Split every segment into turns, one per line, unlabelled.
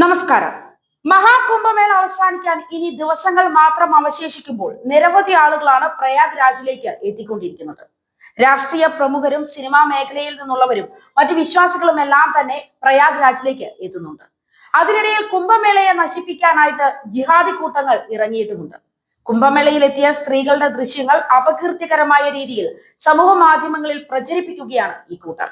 നമസ്കാരം. മഹാകുംഭമേള അവസാനിക്കാൻ ഇനി ദിവസങ്ങൾ മാത്രം അവശേഷിക്കുമ്പോൾ നിരവധി ആളുകളാണ് പ്രയാഗ് രാജിലേക്ക് എത്തിക്കൊണ്ടിരിക്കുന്നത്. രാഷ്ട്രീയ പ്രമുഖരും സിനിമാ മേഖലയിൽ നിന്നുള്ളവരും മറ്റു വിശ്വാസികളും എല്ലാം തന്നെ പ്രയാഗ് രാജിലേക്ക് എത്തുന്നുണ്ട്. അതിനിടയിൽ കുംഭമേളയെ നശിപ്പിക്കാനായിട്ട് ജിഹാദി കൂട്ടങ്ങൾ ഇറങ്ങിയിട്ടുമുണ്ട്. കുംഭമേളയിൽ എത്തിയ സ്ത്രീകളുടെ ദൃശ്യങ്ങൾ അപകീർത്തികരമായ രീതിയിൽ സമൂഹ മാധ്യമങ്ങളിൽ പ്രചരിപ്പിക്കുകയാണ് ഈ കൂട്ടർ.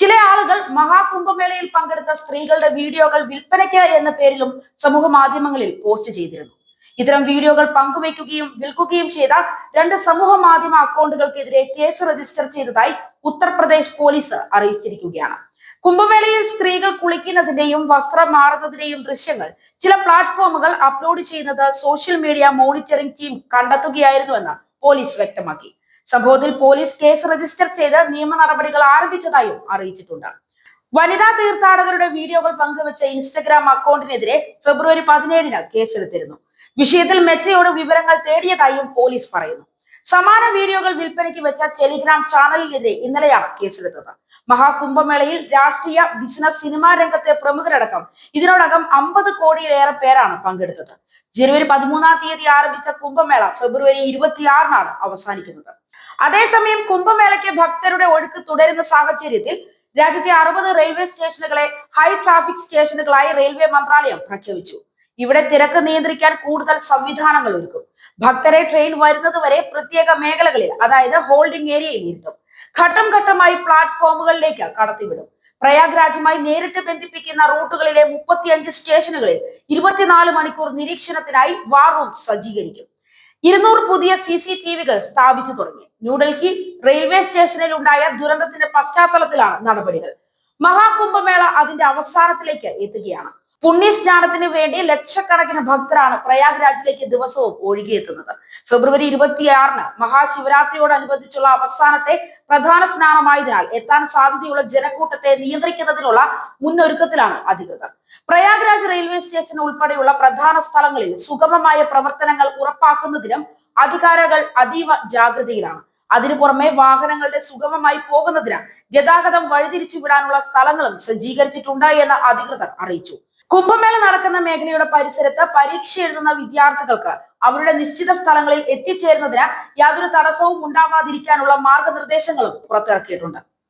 ചില ആളുകൾ മഹാകുംഭമേളയിൽ പങ്കെടുത്ത സ്ത്രീകളുടെ വീഡിയോകൾ വിൽപ്പനയ്ക്ക് എന്ന പേരിലും സമൂഹ മാധ്യമങ്ങളിൽ പോസ്റ്റ് ചെയ്തിരുന്നു. ഇത്തരം വീഡിയോകൾ പങ്കുവയ്ക്കുകയും വിൽക്കുകയും ചെയ്ത രണ്ട് സമൂഹ മാധ്യമ അക്കൗണ്ടുകൾക്കെതിരെ കേസ് രജിസ്റ്റർ ചെയ്തതായി ഉത്തർപ്രദേശ് പോലീസ് അറിയിച്ചിരിക്കുകയാണ്. കുംഭമേളയിൽ സ്ത്രീകൾ കുളിക്കുന്നതിന്റെയും വസ്ത്രം മാറുന്നതിന്റെയും ദൃശ്യങ്ങൾ ചില പ്ലാറ്റ്ഫോമുകൾ അപ്ലോഡ് ചെയ്യുന്നത് സോഷ്യൽ മീഡിയ മോണിറ്ററിംഗ് ടീം കണ്ടെത്തുകയായിരുന്നുവെന്ന് പോലീസ് വ്യക്തമാക്കി. സംഭവത്തിൽ പോലീസ് കേസ് രജിസ്റ്റർ ചെയ്ത് നിയമ നടപടികൾ ആരംഭിച്ചതായും അറിയിച്ചിട്ടുണ്ട്. വനിതാ തീർത്ഥാടകരുടെ വീഡിയോകൾ പങ്കുവച്ച ഇൻസ്റ്റഗ്രാം അക്കൗണ്ടിനെതിരെ ഫെബ്രുവരി പതിനേഴിന് കേസെടുത്തിരുന്നു. വിഷയത്തിൽ മെറ്റയോട് വിവരങ്ങൾ തേടിയതായും പോലീസ് പറയുന്നു. സമാന വീഡിയോകൾ വിൽപ്പനയ്ക്ക് വെച്ച ടെലിഗ്രാം ചാനലിനെതിരെ ഇന്നലെയാണ് കേസെടുത്തത്. മഹാകുംഭമേളയിൽ രാഷ്ട്രീയ ബിസിനസ് സിനിമാ രംഗത്തെ പ്രമുഖരടക്കം ഇതിനോടകം അമ്പത് കോടിയിലേറെ പേരാണ് പങ്കെടുത്തത്. ജനുവരി പതിമൂന്നാം തീയതി ആരംഭിച്ച കുംഭമേള ഫെബ്രുവരി ഇരുപത്തിയാറിനാണ് അവസാനിക്കുന്നത്. അതേസമയം കുംഭമേളയ്ക്ക് ഭക്തരുടെ ഒഴുക്ക് തുടരുന്ന സാഹചര്യത്തിൽ രാജ്യത്തെ അറുപത് റെയിൽവേ സ്റ്റേഷനുകളെ ഹൈ ട്രാഫിക് സ്റ്റേഷനുകളായി റെയിൽവേ മന്ത്രാലയം പ്രഖ്യാപിച്ചു. ഇവിടെ തിരക്ക് നിയന്ത്രിക്കാൻ കൂടുതൽ സംവിധാനങ്ങൾ ഒരുക്കും. ഭക്തരെ ട്രെയിൻ വരുന്നത് വരെ പ്രത്യേക മേഖലകളിൽ അതായത് ഹോൾഡിംഗ് ഏരിയയിൽ ഇരുത്തും ഘട്ടം ഘട്ടമായി പ്ലാറ്റ്ഫോമുകളിലേക്ക് കടത്തിവിടും. പ്രയാഗ്രാജുമായി നേരിട്ട് ബന്ധിപ്പിക്കുന്ന റൂട്ടുകളിലെ മുപ്പത്തിയഞ്ച് സ്റ്റേഷനുകളിൽ ഇരുപത്തിനാല് മണിക്കൂർ നിരീക്ഷണത്തിനായി വാർ റൂം സജ്ജീകരിക്കും. ഇരുന്നൂറ് പുതിയ സി സി ടി വികൾ സ്ഥാപിച്ചു തുടങ്ങി. ന്യൂഡൽഹി റെയിൽവേ സ്റ്റേഷനിൽ ഉണ്ടായ ദുരന്തത്തിന്റെ പശ്ചാത്തലത്തിലാണ് നടപടികൾ. മഹാകുംഭമേള അതിന്റെ അവസാനത്തിലേക്ക് എത്തുകയാണ്. പുണ്യസ്നാനത്തിന് വേണ്ടി ലക്ഷക്കണക്കിന് ഭക്തരാണ് പ്രയാഗ്രാജിലേക്ക് ദിവസവും ഒഴുകിയെത്തുന്നത്. ഫെബ്രുവരി ഇരുപത്തിയാറിന് മഹാശിവരാത്രിയോടനുബന്ധിച്ചുള്ള അവസാനത്തെ പ്രധാന സ്നാനമായതിനാൽ എത്താൻ സാധ്യതയുള്ള ജനക്കൂട്ടത്തെ നിയന്ത്രിക്കുന്നതിനുള്ള മുന്നൊരുക്കത്തിലാണ് അധികൃതർ. പ്രയാഗ്രാജ് റെയിൽവേ സ്റ്റേഷൻ ഉൾപ്പെടെയുള്ള പ്രധാന സ്ഥലങ്ങളിൽ സുഗമമായ പ്രവർത്തനങ്ങൾ ഉറപ്പാക്കുന്നതിനും അധികാരികൾ അതീവ ജാഗ്രതയിലാണ്. അതിനു പുറമെ വാഹനങ്ങളുടെ സുഗമമായി പോകുന്നതിന് ഗതാഗതം വഴിതിരിച്ചു വിടാനുള്ള സ്ഥലങ്ങളും സജ്ജീകരിച്ചിട്ടുണ്ട് എന്ന് അധികൃതർ അറിയിച്ചു. കുംഭമേള നടക്കുന്ന മേഖലയുടെ പരിസരത്ത് പരീക്ഷ എഴുതുന്ന വിദ്യാർത്ഥികൾക്ക് അവരുടെ നിശ്ചിത സ്ഥലങ്ങളിൽ എത്തിച്ചേരുന്നതിന് യാതൊരു തടസ്സവും ഉണ്ടാവാതിരിക്കാനുള്ള മാർഗനിർദ്ദേശങ്ങളും പുറത്തിറക്കിയിട്ടുണ്ട്.